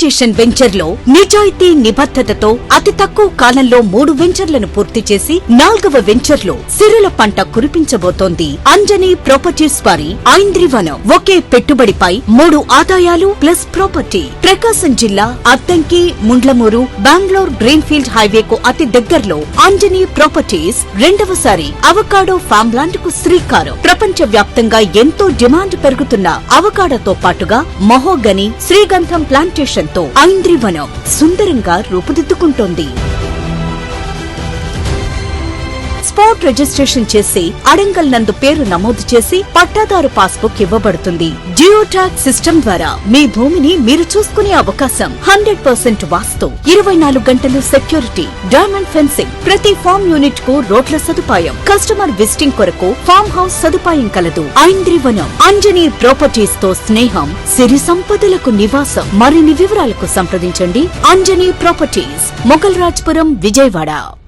Plantation వెంచర్లో నిజాయితీ నిబద్ధతతో అతి తక్కువ కాలంలో మూడు వెంచర్లను పూర్తి చేసి నాల్గవ వెంచర్లో సిరుల పంట కురిపించబోతోంది. అంజనీ ప్రాపర్టీస్ వారి ఐంద్రివనం ఒకే పెట్టుబడిపై మూడు ఆదాయాలు ప్లస్ ప్రాపర్టీ. ప్రకాశం జిల్లా అద్దంకి ముండ్లమూరు బెంగళూరు గ్రీన్ఫీల్డ్ హైవేకు అతి దగ్గరలో అంజనీ ప్రాపర్టీస్ రెండవసారి అవకాడో ఫామ్ ల్యాండ్కు శ్రీకారం. ప్రపంచ వ్యాప్తంగా ఎంతో డిమాండ్ పెరుగుతున్న అవకాడోతో పాటుగా మహోగని శ్రీగంధం ప్లాంటేషన్ తో ఐంద్రివనం సుందరంగా రూపుదిద్దుకుంటోంది. స్పాట్ రిజిస్ట్రేషన్ చేసి అడంగల్ నందు పేరు నమోదు చేసి పట్టాదారు పాస్బుక్ ఇవ్వబడుతుంది. జియోటాక్ సిస్టమ్ ద్వారా మీ భూమిని మీరు చూసుకునే అవకాశం హండ్రెడ్ పర్సెంట్ వాస్తు. ఇరవై నాలుగు గంటలు సెక్యూరిటీ డైమండ్ ఫెన్సింగ్ ప్రతి ఫామ్ యూనిట్కు రోడ్ల సదుపాయం. కస్టమర్ విజిటింగ్ కొరకు ఫామ్ హౌస్ సదుపాయం కలదు. ఐంద్రివనం అంజనీ ప్రాపర్టీస్తో స్నేహం సిరి సంపదలకు నివాసం. మరిన్ని వివరాలకు సంప్రదించండి. అంజనీ ప్రాపర్టీస్ మొగల్ రాజ్పురం విజయవాడ.